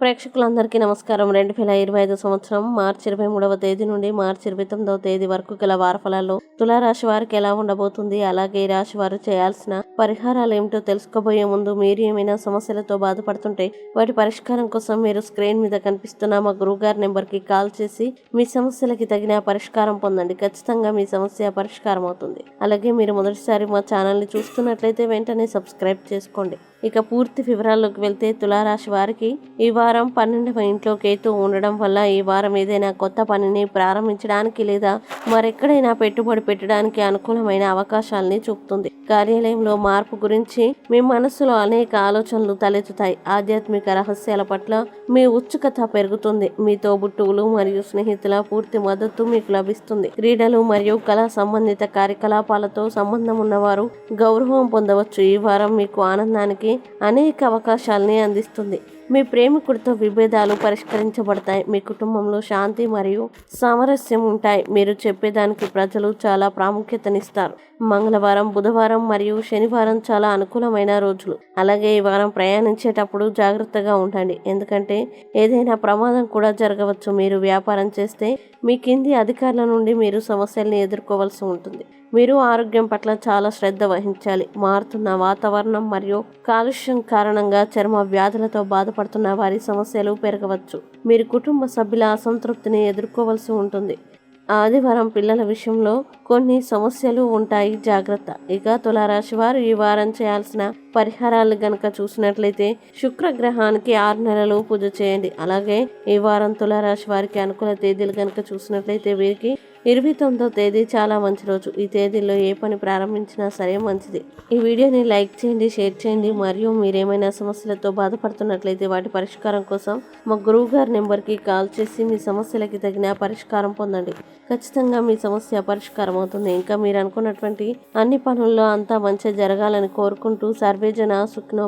ప్రేక్షకులందరికీ నమస్కారం. రెండు వేల ఇరవై ఐదు సంవత్సరం మార్చి ఇరవై మూడవ తేదీ నుండి మార్చి ఇరవై తొమ్మిదవ తేదీ వరకు గల వారఫలాల్లో తులారాశి వారికి ఎలా ఉండబోతుంది అలాగే ఈ రాశి వారు చేయాల్సిన పరిహారాలు ఏమిటో తెలుసుకోబోయే ముందు మీరు ఏమైనా సమస్యలతో బాధపడుతుంటే వాటి పరిష్కారం కోసం మీరు స్క్రీన్ మీద కనిపిస్తున్న మా గురువు గారి నెంబర్కి కాల్ చేసి మీ సమస్యలకి తగిన పరిష్కారం పొందండి. ఖచ్చితంగా మీ సమస్య పరిష్కారం అవుతుంది అలాగే మీరు మొదటిసారి మా ఛానల్ని చూస్తున్నట్లయితే వెంటనే సబ్స్క్రైబ్ చేసుకోండి. ఇక పూర్తి వివరాల్లోకి వెళ్తే తులారాశి వారికి ఈ వారం పన్నెండవ ఇంట్లో కేతు ఉండడం వల్ల ఈ వారం ఏదైనా కొత్త పనిని ప్రారంభించడానికి లేదా మరెక్కడైనా పెట్టుబడి పెట్టడానికి అనుకూలమైన అవకాశాలని చూపుతుంది. కార్యాలయంలో మార్పు గురించి మీ మనసులో అనేక ఆలోచనలు తలెత్తుతాయి. ఆధ్యాత్మిక రహస్యాల పట్ల మీ ఉత్సుకత పెరుగుతుంది. మీ తోబుట్టువులు మరియు స్నేహితుల పూర్తి మద్దతు మీకు లభిస్తుంది. క్రీడలు మరియు కళా సంబంధిత కార్యకలాపాలతో సంబంధం ఉన్నవారు గౌరవం పొందవచ్చు. ఈ వారం మీకు ఆనందానికి అనేక అవకాశాలని అందిస్తుంది. మీ ప్రేమికుడితో విభేదాలు పరిష్కరించబడతాయి. మీ కుటుంబంలో శాంతి మరియు సామరస్యం ఉంటాయి. మీరు చెప్పేదానికి ప్రజలు చాలా ప్రాముఖ్యతనిస్తారు. మంగళవారం బుధవారం మరియు శనివారం చాలా అనుకూలమైన రోజులు. అలాగే ఈ వారం ప్రయాణించేటప్పుడు జాగ్రత్తగా ఉండండి. ఎందుకంటే ఏదైనా ప్రమాదం కూడా జరగవచ్చు. మీరు వ్యాపారం చేస్తే మీ కింది అధికారుల నుండి మీరు సమస్యల్ని ఎదుర్కోవాల్సి ఉంటుంది. మీరు ఆరోగ్యం పట్ల చాలా శ్రద్ధ వహించాలి. మారుతున్న వాతావరణం మరియు కాలుష్యం కారణంగా చర్మ వ్యాధులతో బాధపడుతున్న వారి సమస్యలు పెరగవచ్చు. మీరు కుటుంబ సభ్యుల అసంతృప్తిని ఎదుర్కోవాల్సి ఉంటుంది. ఆదివారం పిల్లల విషయంలో కొన్ని సమస్యలు ఉంటాయి. జాగ్రత్త. ఇక తులారాశి వారు ఈ వారం చేయాల్సిన పరిహారాలు గనక చూసినట్లయితే శుక్రగ్రహానికి ఆరు నెలలు పూజ చేయండి. అలాగే ఈ వారం తులారాశి వారికి అనుకూల తేదీలు గనక చూసినట్లయితే వీరికి ఇరవై తొమ్మిదో తేదీ చాలా మంచి రోజు. ఈ తేదీలో ఏ పని ప్రారంభించినా సరే మంచిది. ఈ వీడియోని లైక్ చేయండి షేర్ చేయండి. మరియు మీరేమైనా సమస్యలతో బాధపడుతున్నట్లయితే వాటి పరిష్కారం కోసం మా గురువు గారి నెంబర్కి కాల్ చేసి మీ సమస్యలకి తగిన పరిష్కారం పొందండి. ఖచ్చితంగా మీ సమస్య పరిష్కారం అవుతుంది. ఇంకా మీరు అనుకున్నటువంటి అన్ని పనుల్లో అంతా మంచి జరగాలని కోరుకుంటూ विभजना सुखिन